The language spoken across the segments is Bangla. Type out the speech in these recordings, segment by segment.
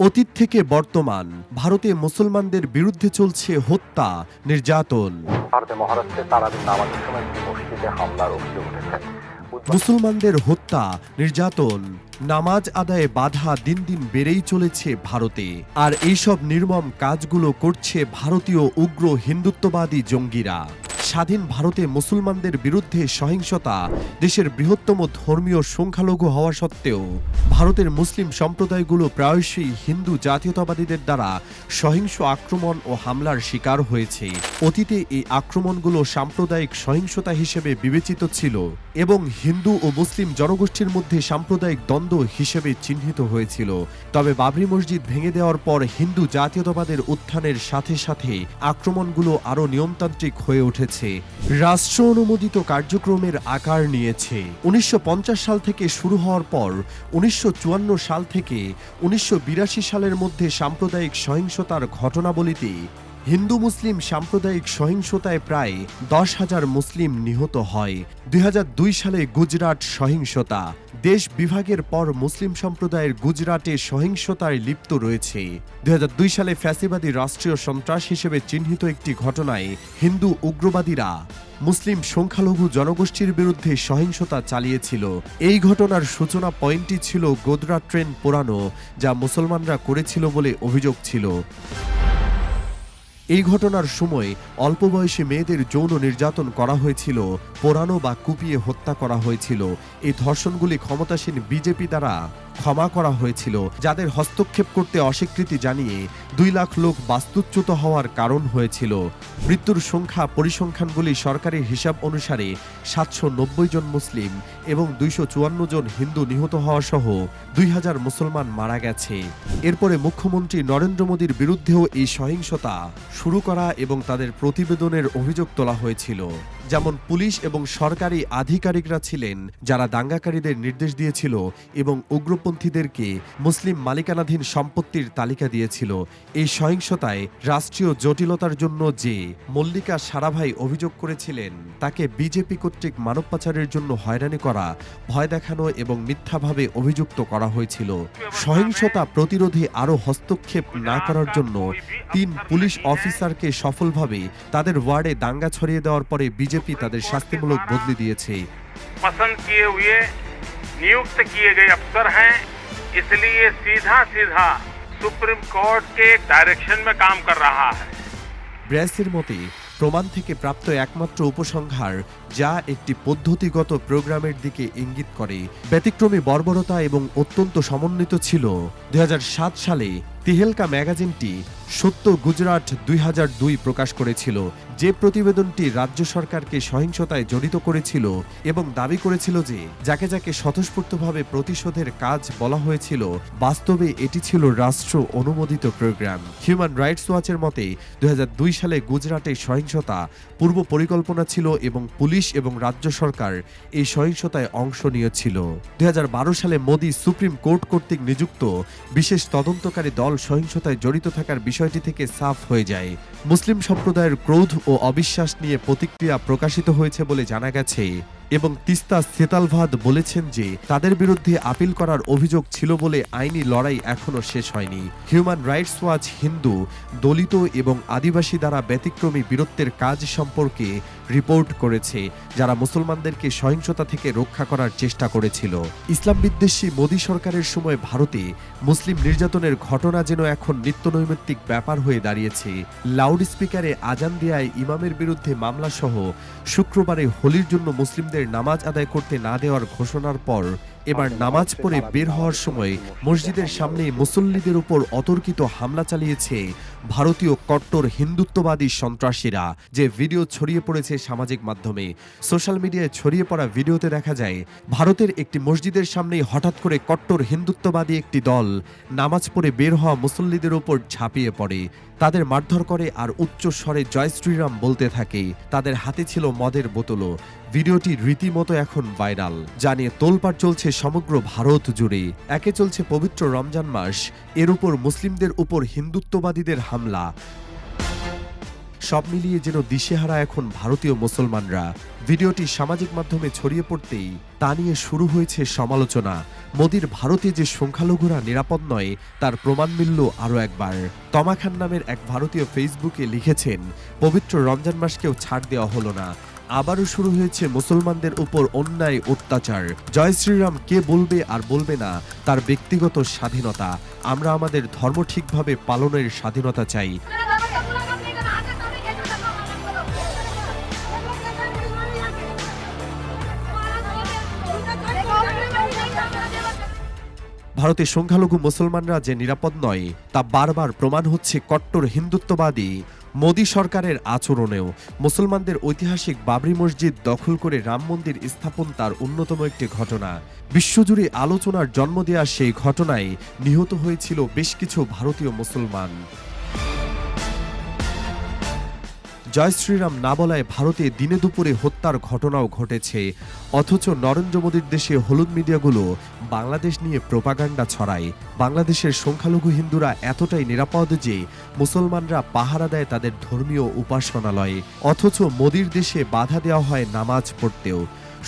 অতীত থেকে বর্তমান ভারতে মুসলমানদের বিরুদ্ধে চলছে হত্যা নির্যাতন। ভারতে মহারাষ্ট্রে তারাবির নামাজের সময় মসজিদে হামলার অভিযোগ উঠেছে। মুসলমানদের হত্যা নির্যাতন নামাজ আদায়ে বাধা দিন দিন বেড়েই চলেছে ভারতে। আর এইসব নির্মম কাজগুলো করছে ভারতীয় উগ্র হিন্দুত্ববাদী জঙ্গিরা। স্বাধীন ভারতে মুসলমানদের বিরুদ্ধে সহিংসতা, দেশের বৃহত্তম ধর্মীয় সংখ্যালঘু হওয়া সত্ত্বেও, ভারতের মুসলিম সম্প্রদায়গুলো প্রায়শই হিন্দু জাতীয়তাবাদীদের দ্বারা সহিংস আক্রমণ ও হামলার শিকার হয়েছে। অতীতে এই আক্রমণগুলো সাম্প্রদায়িক সহিংসতা হিসেবে বিবেচিত ছিল এবং হিন্দু ও মুসলিম জনগোষ্ঠীর মধ্যে সাম্প্রদায়িক দ্বন্দ্ব হিসেবে চিহ্নিত হয়েছিল। তবে বাবরি মসজিদ ভেঙে দেওয়ার পর হিন্দু জাতীয়তাবাদের উত্থানের সাথে সাথে আক্রমণগুলো আরও নিয়মতান্ত্রিক হয়ে উঠেছে। রাষ্ট্র অনুমোদিত কার্যক্রমের আকার নিয়েছে। উনিশশো পঞ্চাশ সাল থেকে শুরু হওয়ার পর, উনিশশো চুয়ান্ন সাল থেকে উনিশশো বিরাশি সালের মধ্যে সাম্প্রদায়িক সহিংসতার ঘটনাবলিতে হিন্দু মুসলিম সাম্প্রদায়িক সহিংসতায় প্রায় দশ হাজার মুসলিম নিহত হয়। দুই হাজার দুই সালে গুজরাট সহিংসতা। দেশ বিভাগের পর মুসলিম সম্প্রদায়ের গুজরাটে সহিংসতায় লিপ্ত রয়েছে। দু হাজার দুই সালে ফ্যাসিবাদী রাষ্ট্রীয় সন্ত্রাস হিসেবে চিহ্নিত একটি ঘটনায় হিন্দু উগ্রবাদীরা মুসলিম সংখ্যালঘু জনগোষ্ঠীর বিরুদ্ধে সহিংসতা চালিয়েছিল। এই ঘটনার সূচনা পয়েন্টটি ছিল গোদরা ট্রেন পোড়ানো, যা মুসলমানরা করেছিল বলে অভিযোগ ছিল। এই ঘটনার সময় অল্প বয়সী মেয়েদের যৌন নির্যাতন করা হয়েছিল, পোড়ানো বা কুপিয়ে হত্যা করা হয়েছিল। এই ধর্ষণগুলি ক্ষমতাসীন বিজেপি দ্বারা ক্ষমা করা হয়েছিল, যাদের হস্তক্ষেপ করতে অস্বীকৃতি জানিয়ে দুই লাখ লোক বাস্তুচ্যুত হওয়ার কারণ হয়েছিল। মৃত্যুর সংখ্যা পরিসংখ্যানগুলি সরকারি হিসাব অনুসারে সাতশো নব্বই জন মুসলিম এবং দুইশো চুয়ান্ন জন হিন্দু নিহত হওয়া সহ দুই হাজার মুসলমান মারা গেছে। এরপরে মুখ্যমন্ত্রী নরেন্দ্র মোদীর বিরুদ্ধেও এই সহিংসতা শুরু করা এবং তাদের প্রতিবেদনের অভিযোগ তোলা হয়েছিল। যেমন পুলিশ এবং সরকারি আধিকারিকরা ছিলেন, যারা দাঙ্গাকারীদের নির্দেশ দিয়েছিল এবং উগ্রপন্থীদেরকে মুসলিম মালিকানাধীন সম্পত্তির তালিকা দিয়েছিল। এই সহিংসতায় রাষ্ট্রীয় জটিলতার জন্য যে মল্লিকা সারাভাই অভিযোগ করেছিলেন, তাকে বিজেপি কর্তৃক মানব পাচারের জন্য হয়রানি করা, ভয় দেখানো এবং মিথ্যাভাবে অভিযুক্ত করা হয়েছিল। সহিংসতা প্রতিরোধে আরও হস্তক্ষেপ না করার জন্য তিন পুলিশ অফিসারকে সফলভাবে তাদের ওয়ার্ডে দাঙ্গা ছড়িয়ে দেওয়ার পরে বিজেপি তাদের শাস্তিমূলক বদলি দিয়েছে पसंद किए हुए नियुक्त किए गए अफसर हैं इसलिए सीधा सीधा सुप्रीम कोर्ट के डायरेक्शन में काम कर रहा है ব্র্যাসের মতে প্রমাণ থেকে প্রাপ্ত একমাত্র উপসংহার যা একটি পদ্ধতিগত প্রোগ্রামের দিকে ইঙ্গিত করে ব্যতিক্রমী বর্বরতা এবং অত্যন্ত সমন্বিত ছিল দুই সালে তিহেলকা ম্যাগাজিনটি সত্য গুজরাট দুই হাজার দুই প্রকাশ করেছিল, যে প্রতিবেদনটি রাজ্য সরকারকে সহিংসতায় জড়িত করেছিল এবং দাবি করেছিল যে, যাকে যাকে স্বতঃস্ফূর্তভাবে প্রতিশোধের কাজ বলা হয়েছিল, বাস্তবে এটি ছিল রাষ্ট্র অনুমোদিত প্রোগ্রাম। হিউম্যান রাইটস ওয়াচের মতে, দুই হাজার দুই সালে গুজরাটে সহিংসতা পূর্ব পরিকল্পনা ছিল এবং পুলিশ এবং রাজ্য সরকার এই সহিংসতায় অংশ নিয়েছিল। দুই হাজার বারো সালে মোদী সুপ্রিম কোর্ট কর্তৃক নিযুক্ত বিশেষ তদন্তকারী দল সহিংসতায় জড়িত থাকার বিষয়টি থেকে সাফ হয়ে যায়। মুসলিম সম্প্রদায়ের ক্রোধ ও অবিশ্বাস নিয়ে প্রতিক্রিয়া প্রকাশিত হয়েছে বলে জানা গেছে। এবং তিস্তা সেতালভাদ বলেছেন যে, তাদের বিরুদ্ধে আপিল করার অভিযোগ ছিল বলে আইনি লড়াই এখনও শেষ হয়নি। Human Rights Watch Hindu, Dalit এবং আদিবাসী দ্বারা ব্যতিক্রমী বীরত্বের কাজ সম্পর্কে রিপোর্ট করেছে, যারা মুসলমানদেরকে সহিংসতা থেকে রক্ষা করার চেষ্টা করেছিল। ইসলাম বিদ্বেষী মোদী সরকারের সময় ভারতে মুসলিম নির্যাতনের ঘটনা যেন এখন নিত্যনৈমিত্তিক ব্যাপার হয়ে দাঁড়িয়েছে। লাউড স্পিকারে আজান দেয়ায় ইমামের বিরুদ্ধে মামলা সহ শুক্রবারে হোলির জন্য মুসলিমদের নামাজ আদায় করতে না দেওয়ার ঘোষণার পর এবার নামাজ পড়ে বের হওয়ার সময় মসজিদের সামনে মুসল্লিদের উপর অতর্কিত হামলা চালিয়েছে ভারতীয় কট্টর হিন্দুত্ববাদী সন্ত্রাসীরা, যে ভিডিও ছড়িয়ে পড়েছে সামাজিক মাধ্যমে। সোশ্যাল মিডিয়ায় ছড়িয়ে পড়া ভিডিওতে দেখা যায়, ভারতের একটি মসজিদের সামনেই হঠাৎ করে কট্টর হিন্দুত্ববাদী একটি দল নামাজ পড়ে বের হওয়া মুসল্লিদের উপর ঝাঁপিয়ে পড়ে। তাদের মারধর করে আর উচ্চ স্বরে জয় শ্রীরাম বলতে থাকে, তাদের হাতে ছিল মদের বোতলও। ভিডিওটি রীতিমতো এখন ভাইরাল যা নিয়ে তোলপাড় চলছে সমগ্র ভারত জুড়ে একে চলছে পবিত্র রমজান মাস, এর উপর মুসলিমদের উপর হিন্দুত্ববাদীদের হামলা। সব মিলিয়ে যেন দিশেহারা এখন ভারতীয় মুসলমানরা। ভিডিওটি সামাজিক মাধ্যমে ছড়িয়ে পড়তেই তা নিয়ে শুরু হয়েছে সমালোচনা। মোদির ভারতে যে সংখ্যালঘুরা নিরাপদ নয়, তার প্রমাণ মিলল আরও একবার। তমা খান নামের এক ভারতীয় ফেসবুকে লিখেছেন, পবিত্র রমজান মাসকেও ছাড় দেওয়া হলো না। আবারও শুরু হয়েছে মুসলমানদের উপর অন্যায় অত্যাচার। জয় শ্রীরাম কে বলবে আর বলবে না, তার ব্যক্তিগত স্বাধীনতা। আমরা আমাদের ধর্ম ঠিকভাবে পালনের স্বাধীনতা চাই। ভারতে সংখ্যালঘু মুসলমানরা যে নিরাপদ নয়, তা বারবার প্রমাণ হচ্ছে কট্টর হিন্দুত্ববাদী। মোদী সরকারের আচরণেও মুসলমানদের ঐতিহাসিক বাবরি মসজিদ দখল করে রাম মন্দির স্থাপন তার অন্যতম একটি ঘটনা। বিশ্বজুড়ে আলোচনার জন্ম দেওয়া সেই ঘটনায় নিহত হয়েছিল বেশ কিছু ভারতীয় মুসলমান। জয় শ্রীরাম না বলায় ভারতে দিনে দুপুরে হত্যার ঘটনাও ঘটেছে। অথচ নরেন্দ্র মোদীর দেশে হলুদ মিডিয়াগুলো বাংলাদেশ নিয়ে প্রোপাগান্ডা ছড়ায়। বাংলাদেশের সংখ্যালঘু হিন্দুরা এতটাই নিরাপদ যে মুসলমানরা পাহারা দেয় তাদের ধর্মীয় উপাসনালয়ে। অথচ মোদীর দেশে বাধা দেওয়া হয় নামাজ পড়তেও।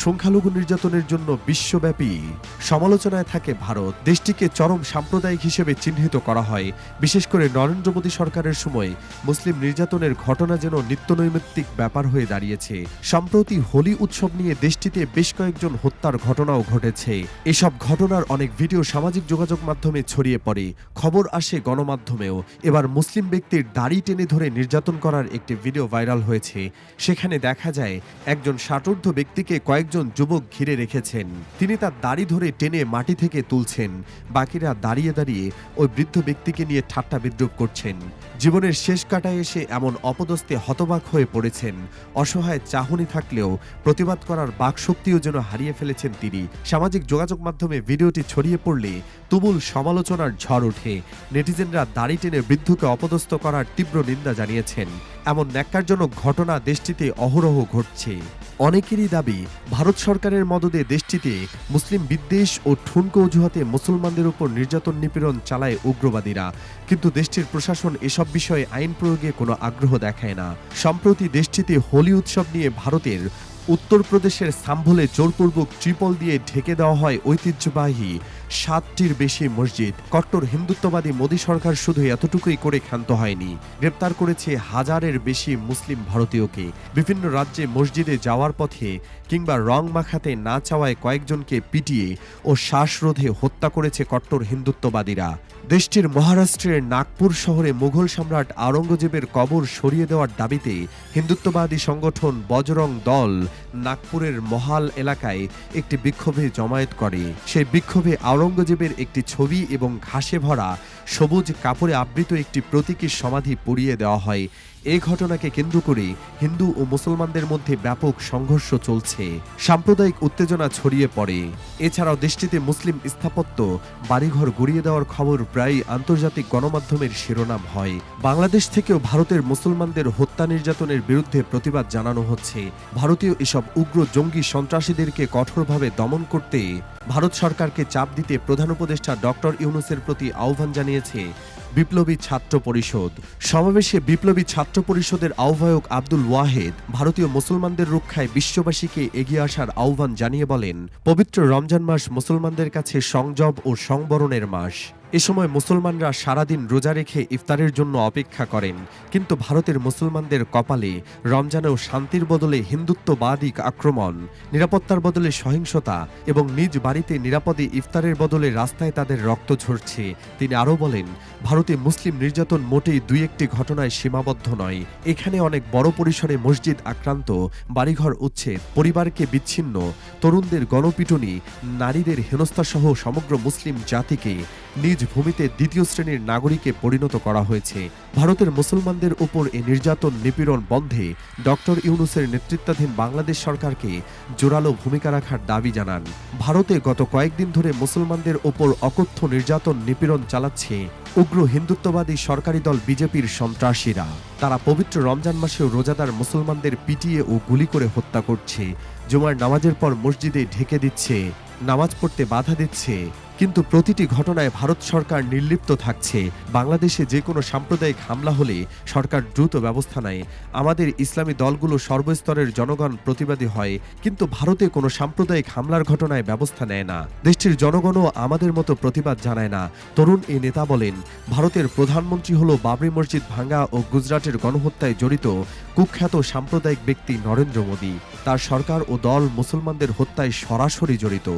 সংখ্যালঘু নির্যাতনের জন্য বিশ্বব্যাপী সমালোচনায় থাকে ভারত। দেশটিকে চরম সাম্প্রদায়িক হিসেবে চিহ্নিত করা হয়। বিশেষ করে নরেন্দ্র মোদী সরকারের সময় মুসলিম নির্যাতনের ঘটনা যেন নিত্যনৈমিত্তিক ব্যাপার হয়ে দাঁড়িয়েছে। সম্প্রতি হোলি উৎসব নিয়ে দেশটিতে বেশ কয়েকজন হত্যার ঘটনাও ঘটেছে। এসব ঘটনার অনেক ভিডিও সামাজিক যোগাযোগ মাধ্যমে ছড়িয়ে পড়ে। খবর আসে গণমাধ্যমেও। এবার মুসলিম ব্যক্তির দাড়ি টেনে ধরে নির্যাতন করার একটি ভিডিও ভাইরাল হয়েছে। সেখানে দেখা যায়, একজন ষাটোর্ধ ব্যক্তিকে কয়েকজন যুবক ঘিরে রেখেছেন। তিনি তার দাড়ি ধরে টেনে মাটি থেকে তুলছেন। বাকিরা দাঁড়িয়ে দাঁড়িয়ে ওই বৃদ্ধ ব্যক্তিকে নিয়ে ঠাট্টা বিদ্রুপ করছেন। জীবনের শেষ কাটায় এসে এমন অপদস্তে হতবাক হয়ে পড়েছেন। অসহায় চাহনি থাকলেও প্রতিবাদ করার বাকশক্তিও যেন হারিয়ে ফেলেছেন তিনি। সামাজিক যোগাযোগ মাধ্যমে ভিডিওটি ছড়িয়ে পড়লে তুমুল সমালোচনার ঝড় ওঠে। নেটিজেনরা দাড়ি টেনে বৃদ্ধকে অপদস্থ করার তীব্র নিন্দা জানিয়েছেন। এমন ন্যাক্কারজনক ঘটনা দেশটিতে অহরহ ঘটছে। অনেকেরই দাবি, ভারত সরকারের মদদে দেশটিতে মুসলিম বিদ্বেষ ও ঠুনকো অজুহাতে মুসলমানদের উপর নির্যাতন নিপীড়ন চালায় উগ্রবাদীরা। কিন্তু দেশটির প্রশাসন এসব বিষয়ে আইন প্রয়োগে কোনো আগ্রহ দেখায় না। সম্প্রতি দেশটিতে হোলি উৎসব নিয়ে ভারতের উত্তরপ্রদেশের সাম্ভলে জোরপূর্বক ট্রিপল দিয়ে ঢেকে দেওয়া হয় ঐতিহ্যবাহী সাতটির বেশি মসজিদ। কট্টর হিন্দুত্ববাদী মোদী সরকার শুধু এতটুকুই করে ক্ষান্ত হয়নি। গ্রেপ্তার করেছে হাজারের বেশি মুসলিম ভারতীয়কে। বিভিন্ন রাজ্যে মসজিদে যাওয়ার পথে কিংবা রং মাখাতে না চাওয়ায় কয়েকজনকে পিটিয়ে ও শ্বাসরোধে হত্যা করেছে কট্টর হিন্দুত্ববাদীরা। দেশটির মহারাষ্ট্রের নাগপুর শহরে মুঘল সম্রাট আওরঙ্গজেবের কবর সরিয়ে দেওয়ার দাবিতে হিন্দুত্ববাদী সংগঠন বজরং দল নাগপুরের মহাল এলাকায় একটি বিক্ষোভে জমায়েত করে। সেই বিক্ষোভে আওরঙ্গজেবের একটি ছবি এবং ঘাসে ভরা সবুজ কাপড়ে আবৃত একটি প্রতীকী সমাধি পুড়িয়ে দেওয়া হয়। এই ঘটনাকে কেন্দ্র করে হিন্দু ও মুসলমানদের মধ্যে ব্যাপক সংঘর্ষ চলছে। সাম্প্রদায়িক উত্তেজনা ছড়িয়ে পড়ে। এছাড়াও দেশটিতে মুসলিম স্থাপত্য, বাড়িঘর গড়িয়ে দেওয়ার খবর প্রায়ই আন্তর্জাতিক গণমাধ্যমের শিরোনাম হয়। বাংলাদেশ থেকেও ভারতের মুসলমানদের হত্যা নির্যাতনের বিরুদ্ধে প্রতিবাদ জানানো হচ্ছে। ভারতীয় এসব উগ্র জঙ্গি সন্ত্রাসীদেরকে কঠোরভাবে দমন করতে ভারত সরকারকে চাপ দিতে প্রধান উপদেষ্টা ডক্টর ইউনুসের প্রতি আহ্বান জানিয়েছে। বিপ্লবী ছাত্র পরিষদ। সমাবেশে বিপ্লবী ছাত্র পরিষদের আহ্বায়ক আব্দুল ওয়াহেদ ভারতীয় মুসলমানদের রক্ষায় বিশ্ববাসীকে এগিয়ে আসার আহ্বান জানিয়ে বলেন, পবিত্র রমজান মাস মুসলমানদের কাছে সংযম ও সংবরণের মাস। এ সময় মুসলমানরা সারাদিন রোজা রেখে ইফতারের জন্য অপেক্ষা করেন। কিন্তু ভারতের মুসলমানদের কপালে রমজানেও শান্তির বদলে হিন্দুত্ববাদিক আক্রমণ, নিরাপত্তার বদলে সহিংসতা এবং নিজ বাড়িতে নিরাপদে ইফতারের বদলে রাস্তায় তাদের রক্ত ঝরছে। তিনি আরও বলেন, ভারতে মুসলিম নির্যাতন মোটেই দুই একটি ঘটনায় সীমাবদ্ধ নয়। এখানে অনেক বড় পরিসরে মসজিদ আক্রান্ত, বাড়িঘর উচ্ছেদ পরিবারকে বিচ্ছিন্ন, তরুণদের গণপিটুনি, নারীদের হেনস্থা সহ সমগ্র মুসলিম জাতিকে নিজ ভূমিতে দ্বিতীয় শ্রেণির নাগরিকে পরিণত করা হয়েছে। ভারতের মুসলমানদের উপর এ নির্যাতন নিপীড়ন বন্ধে ডক্টর ইউনুসের নেতৃত্বাধীন বাংলাদেশ সরকারকে জোরালো ভূমিকা রাখার দাবি জানান। ভারতে গত কয়েকদিন ধরে মুসলমানদের ওপর অকথ্য নির্যাতন নিপীড়ন চালাচ্ছে উগ্র হিন্দুত্ববাদী সরকারি দল বিজেপির সন্ত্রাসীরা। তারা পবিত্র রমজান মাসেও রোজাদার মুসলমানদের পিটিয়ে ও গুলি করে হত্যা করছে। জুমার নামাজের পর মসজিদে ঢেকে দিচ্ছে নামাজ পড়তে বাধা দিচ্ছে। কিন্তু প্রতিটি ঘটনায় ভারত সরকার নির্লিপ্ত থাকছে। বাংলাদেশে যে কোনো সাম্প্রদায়িক হামলা হলে সরকার দ্রুত ব্যবস্থা নেয়। আমাদের ইসলামী দলগুলো সর্বস্তরের জনগণ প্রতিবাদী হয়, কিন্তু ভারতে কোনো সাম্প্রদায়িক হামলার ঘটনায় ব্যবস্থা নেয় না। দেশটির জনগণও আমাদের মতো প্রতিবাদ জানায় না। তরুণ এই নেতা বলেন, ভারতের প্রধানমন্ত্রী হল বাবরি মসজিদ ভাঙ্গা ও গুজরাটের গণহত্যায় জড়িত কুখ্যাত সাম্প্রদায়িক ব্যক্তি নরেন্দ্র মোদী। তার সরকার ও দল মুসলমানদের হত্যায় সরাসরি জড়িত।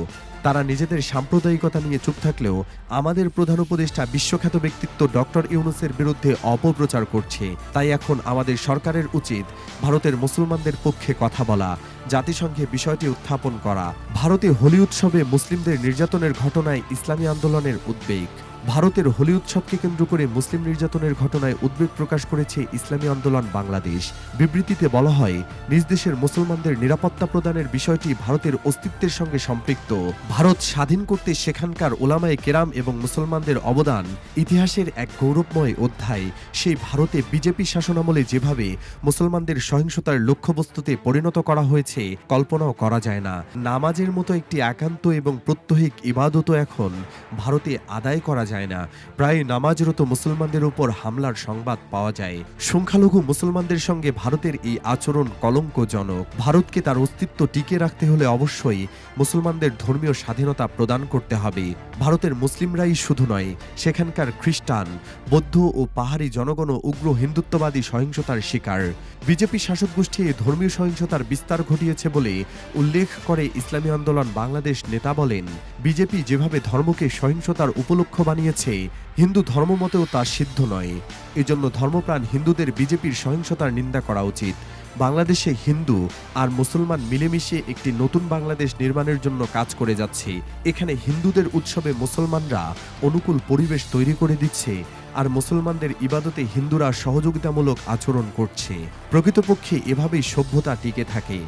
তারা নিজেদের সাম্প্রদায়িকতা নিয়ে চুপ থাকলেও আমাদের প্রধান উপদেষ্টা বিশ্বখ্যাত ব্যক্তিত্ব ডক্টর ইউনুসের বিরুদ্ধে অপপ্রচার করছে। তাই এখন আমাদের সরকারের উচিত ভারতের মুসলমানদের পক্ষে কথা বলা। জাতিসংঘে বিষয়টি উত্থাপন করা। ভারতে হোলি উৎসবে মুসলিমদের নির্যাতনের ঘটনায় ইসলামী আন্দোলনের উদ্বেগ। ভারতের হোলি উৎসবকে কেন্দ্র করে মুসলিম নির্যাতনের ঘটনায় উদ্বেগ প্রকাশ করেছে ইসলামী আন্দোলন বাংলাদেশ। বিবৃতিতে বলা হয়, নিজ দেশের মুসলমানদের নিরাপত্তা প্রদানের বিষয়টি ভারতের অস্তিত্বের সঙ্গে সম্পৃক্ত। ভারত স্বাধীন করতে সেখানকার ওলামায় কেরাম এবং মুসলমানদের অবদান ইতিহাসের এক গৌরবময় অধ্যায়। সেই ভারতে বিজেপি শাসনামলে যেভাবে মুসলমানদের সহিংসতার লক্ষ্যবস্তুতে পরিণত করা হয়েছে কল্পনাও করা যায় না। নামাজের মতো একটি একান্ত এবং প্রত্যহিক ইবাদতও এখন ভারতে আদায় করা যায় না। প্রায় নামাজরত মুসলমানদের উপর হামলার সংবাদ পাওয়া যায়। সংখ্যালঘু মুসলমানদের সঙ্গে ভারতের এই আচরণ কলঙ্কজনক। ভারতকে তার অস্তিত্ব টিকে রাখতে হলে অবশ্যই মুসলমানদের ধর্মীয় স্বাধীনতা প্রদান করতে হবে। ভারতের মুসলিমরাই শুধু নয়, সেখানকার খ্রিস্টান, বৌদ্ধ ও পাহাড়ি জনগণও উগ্র হিন্দুত্ববাদী সহিংসতার শিকার। বিজেপি শাসক গোষ্ঠী ধর্মীয় সহিংসতার বিস্তার ঘটিয়েছে বলে উল্লেখ করে ইসলামী আন্দোলন বাংলাদেশ নেতা বলেন, বিজেপি যেভাবে ধর্মকে সহিংসতার উপলক্ষ বানিয়েছে, হিন্দু ধর্মমতেও তা সিদ্ধ নয়। এজন্য ধর্মপ্রাণ হিন্দুদের বিজেপির সহিংসতার নিন্দা করা উচিত। বাংলাদেশে হিন্দু আর মুসলমান মিলেমিশে একটি নতুন বাংলাদেশ নির্মাণের জন্য কাজ করে যাচ্ছে। এখানে হিন্দুদের উৎসবে মুসলমানরা অনুকূল পরিবেশ তৈরি করে দিচ্ছে আর মুসলমানদের ইবাদতে হিন্দুরা সহযোগিতামূলক আচরণ করছে। প্রকৃতপক্ষে এভাবেই সভ্যতা টিকে থাকে।